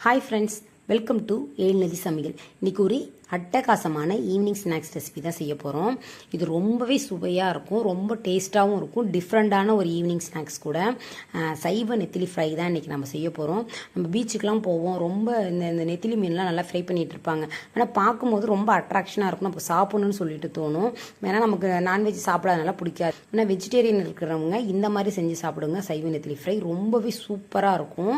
Hi friends welcome to ஏழ்நதி சமையல் இன்னைக்கு ஒரு அட்டகாசமான ஈவினிங் ஸ்நாக்ஸ் ரெசிபி தான் செய்ய போகிறோம் இது ரொம்பவே சுவையாக இருக்கும் ரொம்ப டேஸ்ட்டாகவும் இருக்கும் டிஃப்ரெண்ட்டான ஒரு ஈவினிங் ஸ்நாக்ஸ் கூட. சைவ நெத்திலி ஃப்ரை தான் இன்றைக்கி நம்ம செய்ய போகிறோம் நம்ம பீச்சுக்கெலாம் போவோம் ரொம்ப இந்த இந்த நெத்திலி மீன்லாம் நல்லா ஃப்ரை பண்ணிகிட்டு இருப்பாங்க. ஆனால் பார்க்கும்போது ரொம்ப அட்ராக்ஷனாக இருக்கும் நம்ம சாப்பிடணும்னு சொல்லிட்டு தோணும். ஏன்னா நமக்கு நான்வெஜ் சாப்பிடாதனால பிடிக்காது. ஆனால் வெஜிடேரியன் இருக்கிறவங்க இந்த மாதிரி செஞ்சு சாப்பிடுங்க. சைவ நெத்திலி ஃப்ரை ரொம்பவே சூப்பராக இருக்கும்.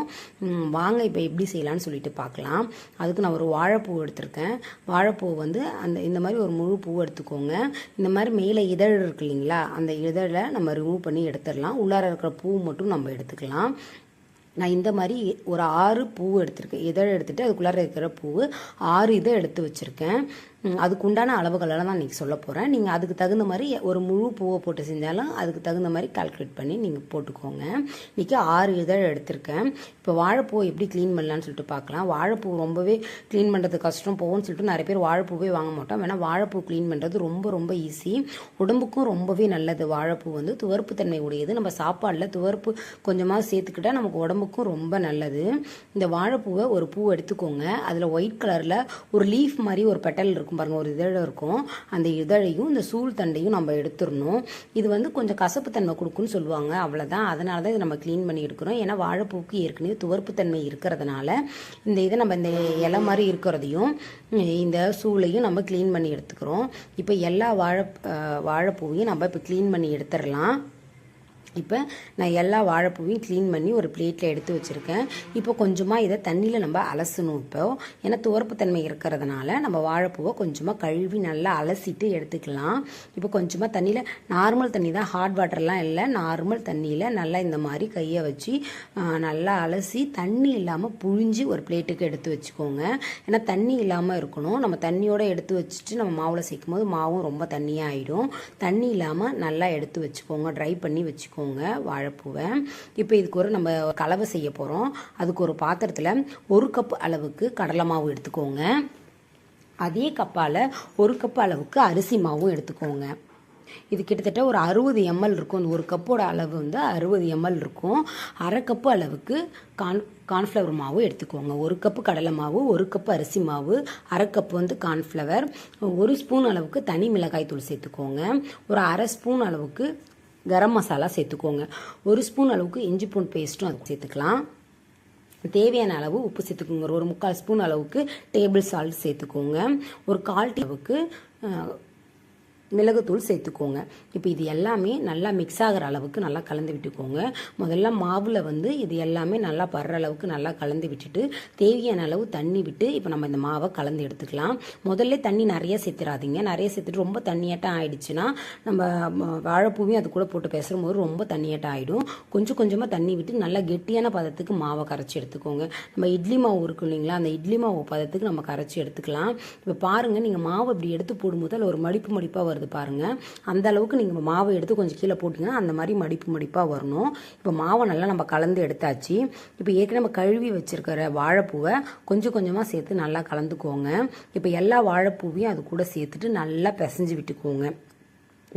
வாங்க இப்போ எப்படி செய்யலாம்னு சொல்லிட்டு பார்க்கலாம். அதுக்கு நான் ஒரு வாழைப்பூ எடுத்திருக்கேன். வாழைப்பூ வந்து அந்த இந்த மாதிரி ஒரு முழு பூ எடுத்துக்கோங்க. இந்த மாதிரி மேலே இதழ் இருக்கு இல்லைங்களா? அந்த இதழை நம்ம ரிமூவ் பண்ணி எடுத்துடலாம். உள்ளார இருக்கிற பூ மட்டும் நம்ம எடுத்துக்கலாம். நான் இந்த மாதிரி ஒரு ஆறு பூ எடுத்திருக்கேன். இதழ் எடுத்துகிட்டு அதுக்குள்ளார இருக்கிற பூ ஆறு இதை எடுத்து வச்சுருக்கேன். அதுக்கு உண்டான அளவுகளெல்லாம் தான் இன்றைக்கி சொல்ல போகிறேன் நீங்கள் அதுக்கு தகுந்த மாதிரி ஒரு முழு பூவை போட்டு செஞ்சாலும் அதுக்கு தகுந்த மாதிரி கால்குலேட் பண்ணி நீங்கள் போட்டுக்கோங்க. இன்றைக்கி ஆறு இதழ் எடுத்திருக்கேன். இப்போ வாழைப்பூவை எப்படி க்ளீன் பண்ணலான்னு சொல்லிட்டு பார்க்கலாம். வாழைப்பூ ரொம்பவே க்ளீன் பண்ணுறது கஷ்டம் போகும்னு சொல்லிட்டு நிறைய பேர் வாழைப்பூவே வாங்க மாட்டோம். வேணால் வாழைப்பூ க்ளீன் பண்ணுறது ரொம்ப ரொம்ப ஈஸி உடம்புக்கும் ரொம்பவே நல்லது. வாழைப்பூ வந்து துவர்ப்பு தன்மை உடையது. நம்ம சாப்பாடில் துவர்ப்பு கொஞ்சமாக சேர்த்துக்கிட்டா நமக்கு உடம்புக்கும் ரொம்ப நல்லது. இந்த வாழைப்பூவை ஒரு பூ எடுத்துக்கோங்க. அதில் ஒயிட் கலரில் ஒரு லீஃப் மாதிரி ஒரு பெட்டல் இருக்கும். பாருங்கள் ஒரு இதழ் இருக்கும். அந்த இதழையும் இந்த சூழ் தண்டையும் நம்ம எடுத்துடணும். இது வந்து கொஞ்சம் கசப்பு தன்மை கொடுக்குன்னு சொல்லுவாங்க அவ்வளோதான் அதனால தான் இதை நம்ம க்ளீன் பண்ணி எடுக்கிறோம். ஏன்னா வாழைப்பூக்கு ஏற்கனவே துவர்ப்பு தன்மை இருக்கிறதுனால இந்த இதை நம்ம இந்த இலை மாதிரி இருக்கிறதையும் இந்த சூளையும் நம்ம க்ளீன் பண்ணி எடுத்துக்கிறோம். இப்போ எல்லா வாழை வாழைப்பூவையும் நம்ம இப்போ க்ளீன் பண்ணி எடுத்துடலாம். இப்போ நான் எல்லா வாழைப்பூவையும் க்ளீன் பண்ணி ஒரு பிளேட்டில் எடுத்து வச்சுருக்கேன். இப்போ கொஞ்சமாக இதை தண்ணியில் நம்ம அலசணும் இப்போ. ஏன்னா துவர்ப்புத்தன்மை இருக்கிறதுனால நம்ம வாழைப்பூவை கொஞ்சமாக கழுவி நல்லா அலசிட்டு எடுத்துக்கலாம். இப்போ கொஞ்சமாக தண்ணியில் நார்மல் தண்ணி தான் ஹாட் வாட்டர்லாம் இல்லை. நார்மல் தண்ணியில் நல்லா இந்த மாதிரி கையை வச்சு நல்லா அலசி தண்ணி இல்லாமல் புழிஞ்சு ஒரு பிளேட்டுக்கு எடுத்து வச்சுக்கோங்க. ஏன்னா தண்ணி இல்லாமல் இருக்கணும். நம்ம தண்ணியோடு எடுத்து வச்சுட்டு நம்ம மாவில் சேர்க்கும் போது மாவும் ரொம்ப தண்ணியாக ஆகிடும் தண்ணி இல்லாமல் நல்லா எடுத்து வச்சுக்கோங்க. ட்ரை பண்ணி வச்சுக்கோங்க. வாழைப்பூவை. இப்போ இதுக்கு ஒரு நம்ம கலவை செய்ய போகிறோம் அதுக்கு ஒரு பாத்திரத்தில் ஒரு கப் அளவுக்கு கடலை மாவு எடுத்துக்கோங்க. அதே கப்பால் ஒரு கப் அளவுக்கு அரிசி மாவும் எடுத்துக்கோங்க. இது கிட்டத்தட்ட ஒரு அறுபது எம்எல் இருக்கும். ஒரு கப்போட அளவு வந்து அறுபது எம்எல் இருக்கும். அரை கப்பு அளவுக்கு கான் கார்ன்ஃப்ளவர் மாவு எடுத்துக்கோங்க. ஒரு கப்பு கடலை மாவு ஒரு கப்பு அரிசி மாவு அரை கப்பு வந்து கார்ன்ஃப்ளவர் ஒரு ஸ்பூன் அளவுக்கு தனி மிளகாய் தூள் சேர்த்துக்கோங்க. ஒரு அரை ஸ்பூன் அளவுக்கு கரம் மசாலா சேர்த்துக்கோங்க. ஒரு ஸ்பூன் அளவுக்கு இஞ்சி பூண்டு பேஸ்ட்டும் அதுக்கு சேர்த்துக்கலாம். தேவையான அளவு உப்பு சேர்த்துக்கோங்க. ஒரு முக்கால் ஸ்பூன் அளவுக்கு டேபிள் சால்ட் சேர்த்துக்கோங்க. ஒரு கால் டீ அளவுக்கு மிளகுத்தூள் சேர்த்துக்கோங்க. இப்போ இது எல்லாமே நல்லா மிக்ஸ் ஆகிற அளவுக்கு நல்லா கலந்து விட்டுக்கோங்க. முதல்ல மாவில் வந்து இது எல்லாமே நல்லா படுற அளவுக்கு நல்லா கலந்து விட்டுட்டு தேவையான அளவு தண்ணி விட்டு இப்போ நம்ம இந்த மாவை கலந்து எடுத்துக்கலாம். முதல்ல தண்ணி நிறைய சேர்த்துறாதீங்க நிறைய சேர்த்துட்டு ரொம்ப தண்ணியாட்டம் ஆயிடுச்சுன்னா நம்ம வாழைப்பூவையும் அது கூட போட்டு பேசும்போது ரொம்ப தண்ணியாட்டம் ஆகிடும் கொஞ்சம் கொஞ்சமாக தண்ணி விட்டு நல்லா கெட்டியான பதத்துக்கு மாவை கரைச்சி எடுத்துக்கோங்க. நம்ம இட்லி மாவு இருக்கும் இல்லைங்களா அந்த இட்லி மாவு பதத்துக்கு நம்ம கரைச்சி எடுத்துக்கலாம். இப்போ பாருங்கள் நீங்கள் மாவு இப்படி எடுத்து போடும்போது அதில் ஒரு மடிப்பு மடிப்பாக வருது பாருங்கள் அந்த அளவுக்கு நீங்கள் மாவை எடுத்து கொஞ்சம் கீழே போட்டிங்கன்னா அந்த மாதிரி மடிப்பு மடிப்பாக வரணும். இப்போ மாவை நல்லா நம்ம கலந்து எடுத்தாச்சு. இப்போ ஏற்கனவே நம்ம கழுவி வச்சுருக்கிற வாழைப்பூவை கொஞ்சம் கொஞ்சமாக சேர்த்து நல்லா கலந்துக்கோங்க. இப்போ எல்லா வாழைப்பூவையும் அது கூட சேர்த்துட்டு நல்லா பிசைஞ்சு விட்டுக்கோங்க.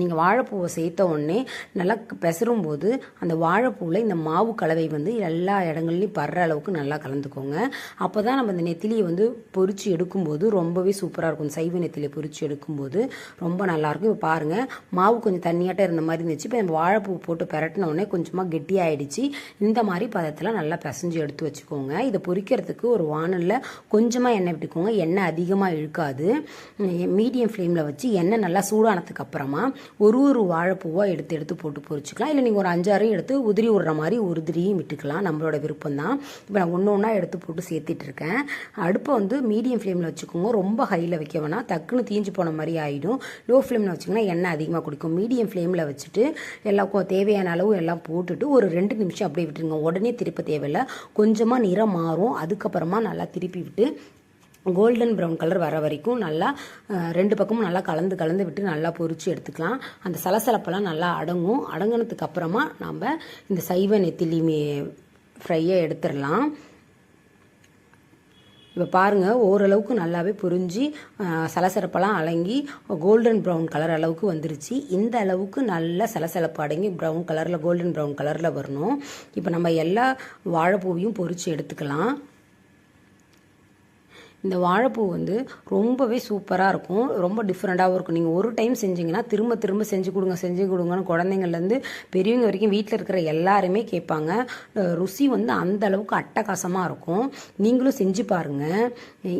நீங்கள் வாழைப்பூவை சேர்த்த உடனே நல்லா பெசரும் போது அந்த வாழைப்பூவில் இந்த மாவு கலவை வந்து எல்லா இடங்கள்லையும் படுற அளவுக்கு நல்லா கலந்துக்கோங்க. அப்போ தான் நம்ம இந்த நெத்திலியை வந்து பொறிச்சு எடுக்கும்போது ரொம்பவே சூப்பராக இருக்கும். சைவ நெத்திலியை பொறிச்சு எடுக்கும்போது ரொம்ப நல்லாயிருக்கும் இப்போ பாருங்கள் மாவு கொஞ்சம் தண்ணியாட்டம் இருந்த மாதிரி இருந்துச்சு. இப்போ நம்ம வாழைப்பூ போட்டு பெரட்டின உடனே கொஞ்சமாக கெட்டியாயிடுச்சு. இந்த மாதிரி பதத்தில் நல்லா பிசைஞ்சு எடுத்து வச்சுக்கோங்க. இதை பொரிக்கிறதுக்கு ஒரு வானலில் கொஞ்சமாக எண்ணெய் விட்டுக்கோங்க. எண்ணெய் அதிகமாக இழுக்காது. மீடியம் ஃப்ளேமில் வச்சு எண்ணெய் நல்லா சூடானதுக்கு அப்புறமா ஒரு ஒரு வாழைப்பூவாக எடுத்து எடுத்து போட்டு பொறிச்சிக்கலாம். இல்லை நீங்கள் ஒரு அஞ்சாறையும் எடுத்து உதிரி விடுற மாதிரி உதிரியும் விட்டுக்கலாம். நம்மளோட விருப்பம் தான் இப்போ நான் ஒன்று ஒன்றா எடுத்து போட்டு சேர்த்துட்டு இருக்கேன். அடுப்பை வந்து மீடியம் ஃப்ளேமில் வச்சுக்கோங்க. ரொம்ப ஹையில் வைக்க வேணாம். டக்குன்னு தீஞ்சு போன மாதிரி ஆகிடும் லோ ஃப்ளேமில் வச்சிங்கன்னா எண்ணெய் அதிகமாக குடிக்கும். மீடியம் ஃப்ளேமில் வச்சுட்டு எல்லாருக்கும் தேவையான அளவு எல்லாம் போட்டுட்டு ஒரு ரெண்டு நிமிஷம் அப்படியே விட்டுருங்க. உடனே திருப்ப தேவையில்லை. கொஞ்சமாக நிறம் மாறும். அதுக்கப்புறமா நல்லா திருப்பி விட்டு கோல்டன் ப்ரௌன் கலர் வர வரைக்கும் நல்லா ரெண்டு பக்கமும் நல்லா கலந்து கலந்து விட்டு நல்லா பொறிச்சு எடுத்துக்கலாம். அந்த சலசலப்பெல்லாம் நல்லா அடங்கும். அடங்கினதுக்கு அப்புறமா நம்ம இந்த சைவ நெத்திலி ஃப்ரையை எடுத்துடலாம். இப்போ பாருங்கள் ஓரளவுக்கு நல்லாவே புரிஞ்சு சலசலப்பெல்லாம் அலங்கி கோல்டன் ப்ரௌன் கலர் அளவுக்கு வந்துருச்சு. இந்த அளவுக்கு நல்ல சலசலப்பு அடங்கி ப்ரௌன் கலரில் கோல்டன் ப்ரௌன் கலரில் வரணும். இப்போ நம்ம எல்லா வாழைப்பூவையும் பொறிச்சு எடுத்துக்கலாம். இந்த வாழைப்பூ வந்து ரொம்பவே சூப்பராக இருக்கும். ரொம்ப டிஃப்ரெண்ட்டாகவும் இருக்கும். நீங்கள் ஒரு டைம் செஞ்சீங்கன்னா திரும்ப திரும்ப செஞ்சு கொடுங்க செஞ்சு கொடுங்கன்னு குழந்தைங்கள்லேருந்து பெரியவங்க வரைக்கும் வீட்டில் இருக்கிற எல்லாருமே கேட்பாங்க. ருசி வந்து அந்த அளவுக்கு அட்டகாசமாக இருக்கும். நீங்களும் செஞ்சு பாருங்கள்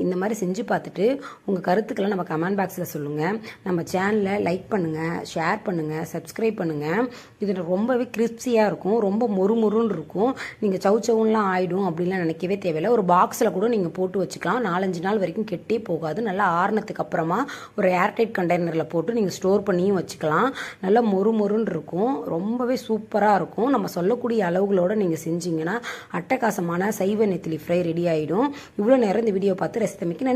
இந்த மாதிரி செஞ்சு பார்த்துட்டு உங்கள் கருத்துக்களை நம்ம கமெண்ட் பாக்ஸில் சொல்லுங்கள் நம்ம சேனலை லைக் பண்ணுங்கள் ஷேர் பண்ணுங்கள் சப்ஸ்கிரைப் பண்ணுங்கள் இது ரொம்பவே கிறிஸ்பியாக இருக்கும். ரொம்ப மொறு மொறுன்னு இருக்கும். நீங்கள் சவு சவுன்லாம் ஆகிடும் அப்படின்லாம் நினைக்கவே தேவையில்லை. ஒரு பாக்ஸில் கூட நீங்கள் போட்டு வச்சுக்கலாம். நாலஞ்சு நாள் வரைக்கும் கெட்டே போகாது. நல்லா ஆறுனதுக்கு அப்புறமா ஒரு ஏர்டைட் கண்டெய்னரில் போட்டு நீங்கள் ஸ்டோர் பண்ணியும் வச்சுக்கலாம். நல்லா மொறு மொறுன்னு இருக்கும். ரொம்பவே சூப்பராக இருக்கும். நம்ம சொல்லக்கூடிய அளவுகளோட நீங்கள் செஞ்சீங்கன்னா அட்டகாசமான சைவ நெத்திலி ஃப்ரை ரெடி ஆகிடும் இவ்வளோ நேரம் இந்த வீடியோ பார்த்து ரசித்தமைக்கு நன்றி.